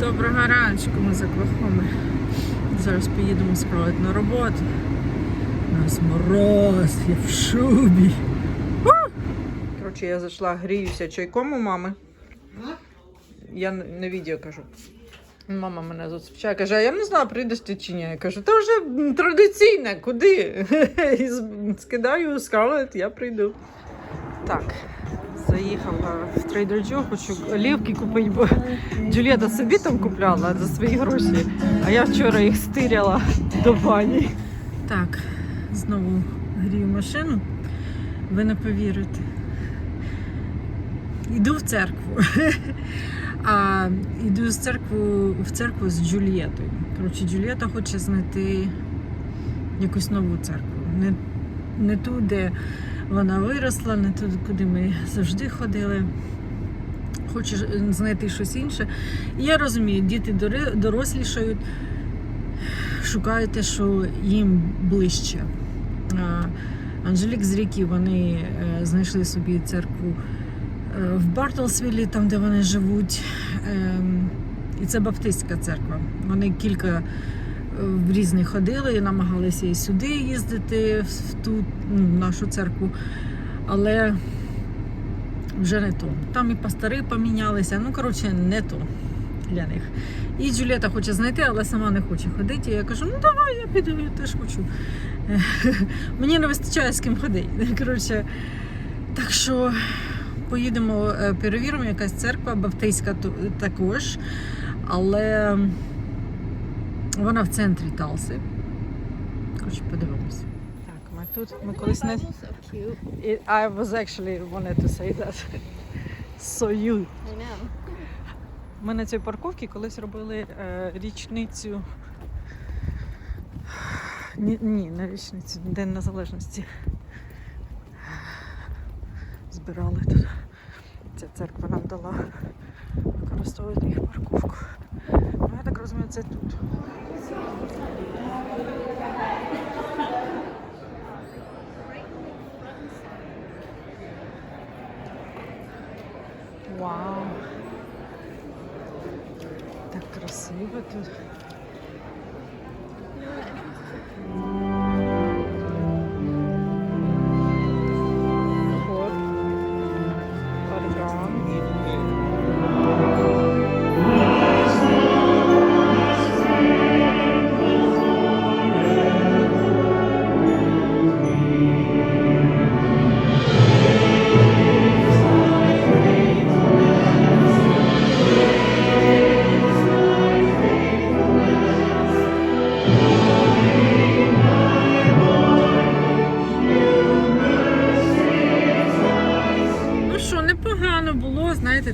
Доброго раночку, ми з Оклахоми. Зараз поїдемо скроїти на роботу. У нас мороз, я в шубі. Коротше, я зайшла, гріюся чайком у мами. Я на відео кажу. Мама мене зустрічає, каже, а я не знаю, прийдеш ти чи ні. Я кажу, та вже м, традиційно, куди? Скидаю скарлет, я прийду. Так, заїхала в Trader Joe, хочу олівки купити, бо Джулієта собі там купляла за свої гроші, а я вчора їх стиряла до бані. Так, знову грію машину. Ви не повірите. Йду в церкву. А йду з церкву в церкву з Джулієтою. Коротше, Джулієта хоче знайти якусь нову церкву. Не, не ту, де вона виросла, не ту, куди ми завжди ходили. Хоче ж- знайти щось інше. І я розумію, діти дорослішають, шукають те, що їм ближче. Анжелік з Рікі вони е, знайшли собі церкву е, в Бартлсвілі, там де вони живуть. Ем, І це Баптистська церква. Вони кілька в різних ходили і намагалися і сюди їздити, в ту ну, нашу церкву. Але вже не то. Там і пастори помінялися. Ну, коротше, не то для них. І Джуліета хоче знайти, але сама не хоче ходити. І я кажу, ну давай, я піду, я теж хочу. Мені не вистачає з ким ходити. Коротше, так що поїдемо, е, перевіримо, якась церква, баптистська також. Але вона в центрі Талси. Коротше, подивимось. Так, ми тут. Ми колись не. so I was actually wanted to say that. So you. I know. Ми на цій парковці колись робили е, річницю. Ні, ні, не річницю, День Незалежності. Збирали тут. Ця церква нам дала використовувати їх парковку. Ну, я так розумію, це тут. Вау! Так красиво тут.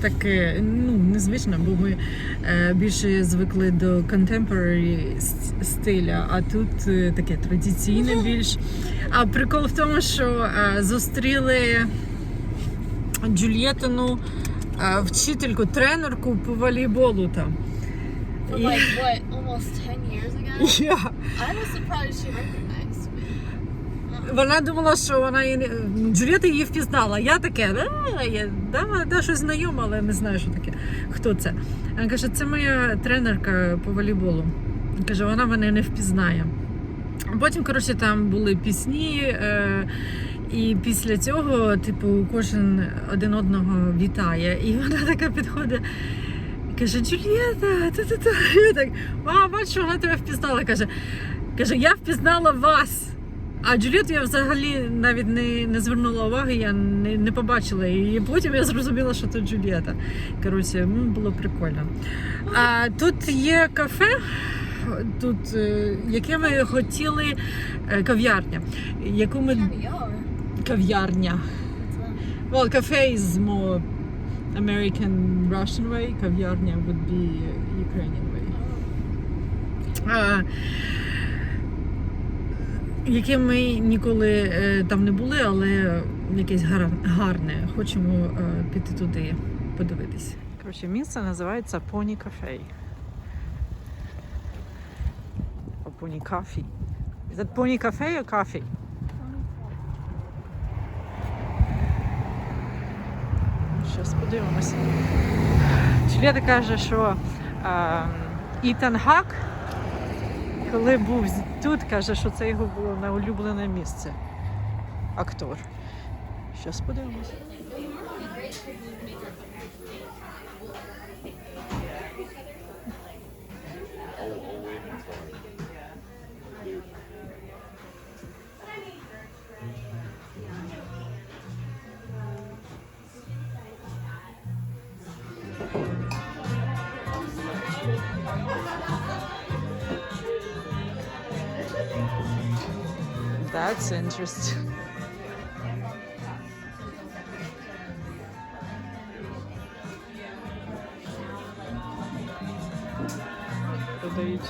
Таке, ну, незвично, бо ми е, більше звикли до contemporary стиля, а тут е, таке традиційне більш. А прикол в тому, що е, зустріли Джульєтину вчительку, тренерку по волейболу там. Like what, almost 10 years ago? Я. I was surprised she recognized. Вона думала, що вона її її впізнала. Я таке, да, я, да, да, щось знайоме, але не знаю, що таке. Хто це? Вона каже, це моя тренерка по волейболу. Каже, вона мене не впізнає. Потім, коротше, там були пісні, е, і після цього, типу, кожен один одного вітає. І вона така підходить. Каже, Джулієта, та-та-та. Я так, а, бачу, вона тебе впізнала. Каже, каже, я впізнала вас. А Джулієту я взагалі навіть не, не звернула уваги, я не, не побачила її. Потім я зрозуміла, що це Джулієта. Коротше, ну, було прикольно. А тут є кафе, тут, е, яке ми хотіли, е, кав'ярня, яку ми кав'ярня. Well, cafe is more American Russian way, кав'ярня would be Ukrainian way. А, яке ми ніколи е, там не були, але якесь гар- гарне. Хочемо е, піти туди подивитись. Коротше, місце називається. Or Pony Coffee. Is that Pony Cafe or Coffee? Щас подивимося. Члета каже, що ем, Ітан Гак, коли був тут, каже, що це його було найулюблене місце. Актор. Щас подивимось. That's interesting. Продають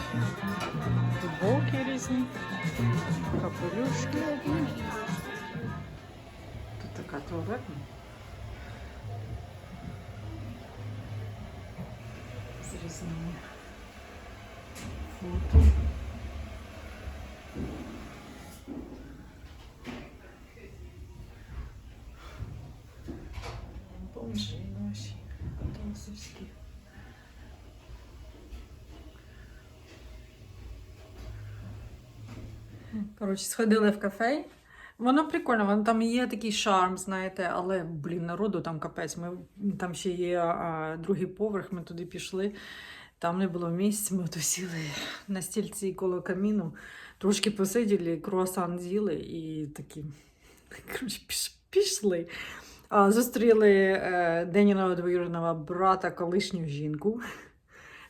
футболки різні, капелюшки одні. Тут така туалетна. З різними фото. Бомжі наші, досовські. Коротше, сходили в кафе. Воно прикольно, воно там є такий шарм, знаєте, але, блін, народу там капець. Ми, там ще є а, другий поверх, ми туди пішли. Там не було місця, ми то сіли на стільці коло каміну, трошки посиділи, круасан з'їли і такі коротше, пішли. Зустріли е, Деніного двоюродного брата, колишню жінку.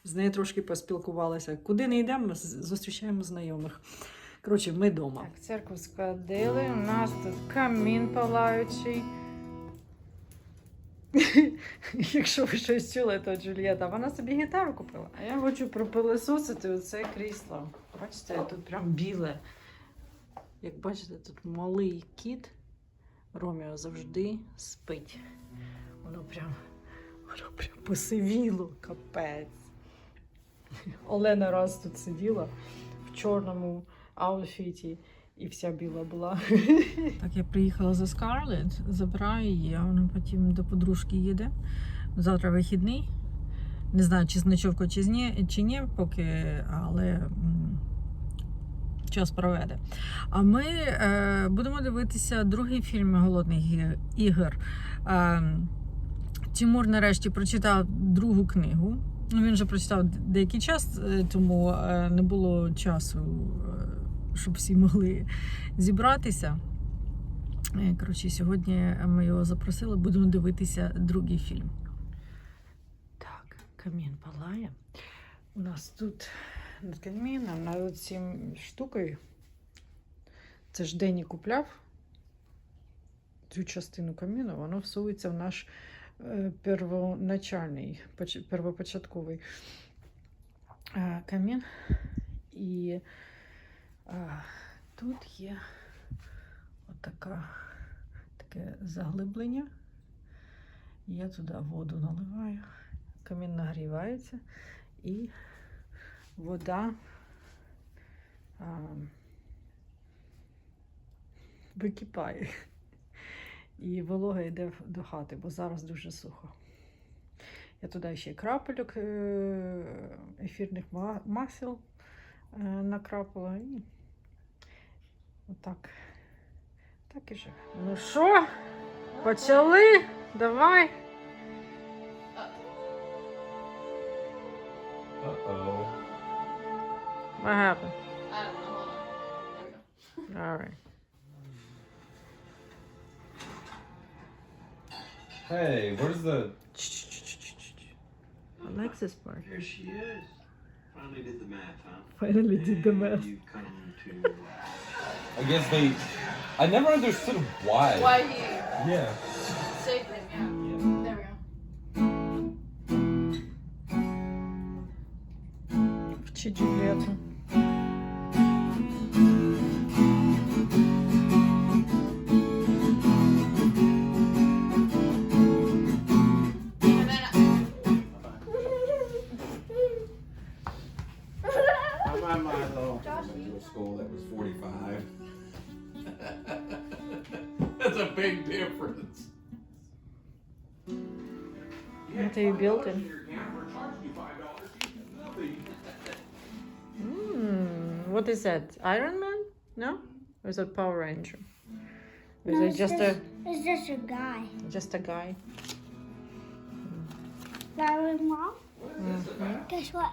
З нею трошки поспілкувалися. Куди не йдемо, з- зустрічаємо знайомих. Коротше, ми вдома. Так, церкву сходили, у нас тут камін палаючий. Якщо ви щось чули, то Джульєта, вона собі гітару купила. А я хочу пропилисосити оце крісло. Бачите, тут прям біле. Як бачите, тут малий кіт. Ромео завжди спить. Воно прям, воно прям посивіло, капець. Олена раз тут сиділа в чорному аутфіті і вся біла була. Так, я приїхала за Скарлетт, забираю її, а вона потім до подружки їде. Завтра вихідний. Не знаю, чи з ночовкою, чи, ні, чи ні, поки, але час проведе. А ми е, будемо дивитися другий фільм Голодних ігор. Е, Тимур нарешті прочитав другу книгу. Ну, він вже прочитав деякий час, е, тому е, не було часу, е, щоб всі могли зібратися. Коротше, сьогодні ми його запросили, будемо дивитися другий фільм. Так, камін палає. У нас тут над каміном, над цим штукою. Це ж Дені купляв цю частину каміну, воно всується в наш е, первоначальний, первопочатковий е, камін. І е, тут є отака, таке заглиблення. Я туди воду наливаю, камін нагрівається і вода а, википає. І волога йде до хати, бо зараз дуже сухо. Я туди ще крапельок е, ефірних масел е, накрапала і отак. Так і живе. Ну що, почали? Давай. Uh-oh. What happened? I don't know. Hold on. There we go. All right. Hey, where's the... Alexis part. Here she is. Finally did the math, huh? Finally did the math. You've come to. I guess they... I never understood why. Why he Yeah. into your building. Mm, what is that? Iron Man? No? Or is that Power Ranger? Or is it just, just, a. It's just a guy. Just a guy. That was mom. Mm -hmm. Guess what?